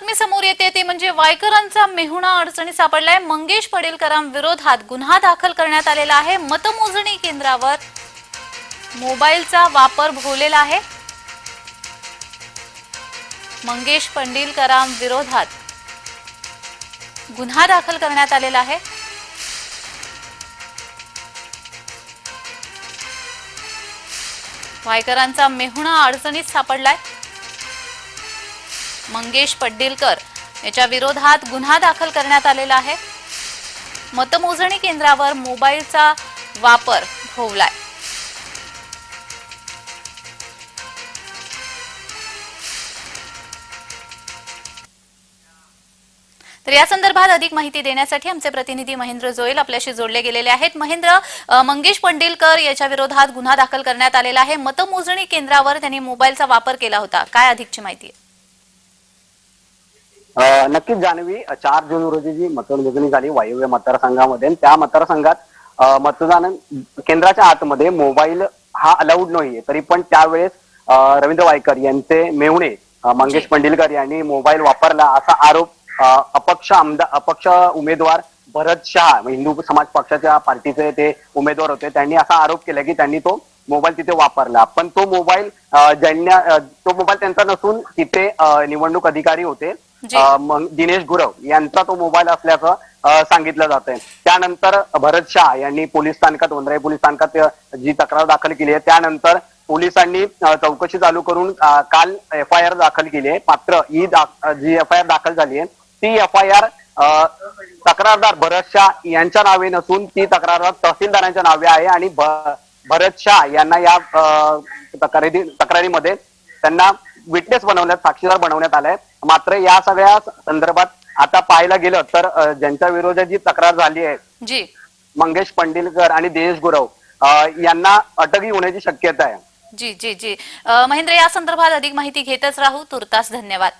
बातमी समोर येते ते म्हणजे वायकरांचा मेहुणा अडचणी सापडलाय. मंगेश पडेलकरांविरोधात गुन्हा दाखल करण्यात आलेला आहे. मतमोजणी केंद्रावर मोबाईलचा वापर भोवलेला आहे. मंगेश पंडिलकरांविरोधात गुन्हा दाखल करण्यात आलेला आहे. वायकरांचा मेहुणा अडचणीत सापडलाय. मंगेश पड्डीलकर याच्या विरोधात गुन्हा दाखल करण्यात आलेला आहे. मतमोजणी केंद्रावर मोबाईलचा वापर भोवलाय तर या संदर्भात अधिक माहिती देण्यासाठी आमचे प्रतिनिधी महेंद्र जोईल आपल्याशी जोडले गेलेले आहेत. महेंद्र मंगेश पंडिलकर याच्या विरोधात गुन्हा दाखल करण्यात आलेला आहे. मतमोजणी केंद्रावर त्यांनी मोबाईलचा वापर केला होता. काय अधिकची माहिती आहे? नक्कीच जान्हवी. अ, चार जून रोजी जी मतमोजणी झाली वायव्य मतदारसंघामध्ये. त्या मतदारसंघात मतदान केंद्राच्या आतमध्ये मोबाईल हा अलाउड नाहीये तरी पण त्यावेळेस रवींद्र वायकर यांचे मेहुणे मंगेश. पंडिलकर यांनी मोबाईल वापरला असा आरोप अपक्ष आमदार अपक्ष उमेदवार भरत शहा हिंदू समाज पक्षाच्या पार्टीचे ते उमेदवार होते त्यांनी असा आरोप केला की त्यांनी तो मोबाईल तिथे वापरला. पण तो मोबाईल ज्यांना तो मोबाईल त्यांचा नसून तिथे निवडणूक अधिकारी होते. दिनेश गुरव यांचा तो मोबाईल असल्याचं सांगितलं जात आहे त्यानंतर भरत शाह यांनी पोलीस स्थानकात वंद्राई पोलीस स्थानकात जी तक्रार दाखल केली आहे त्यानंतर पोलिसांनी चौकशी चालू करून काल एफ आय आर दाखल केली आहे. मात्र ही जी एफ आय आर दाखल झाली आहे ती एफ आय आर तक्रारदार भरत शाह यांच्या नावे नसून ती तक्रारदार तहसीलदारांच्या नावे आहे आणि भरत शाह यांना या तक्रारी तक्रारीमध्ये त्यांना विटनेस बनवण्यात साक्षीदार बनवण्यात आलाय. मात्र या सगळ्या संदर्भात आता पाहायला गेलं तर ज्यांच्या विरोधात जी तक्रार झाली आहे जी. मंगेश पंडिलकर आणि दिनेश गुरव यांना अटकही होण्याची शक्यता आहे. जी जी जी. महेंद्र या संदर्भात अधिक माहिती घेतच राहू. तुर्तास धन्यवाद.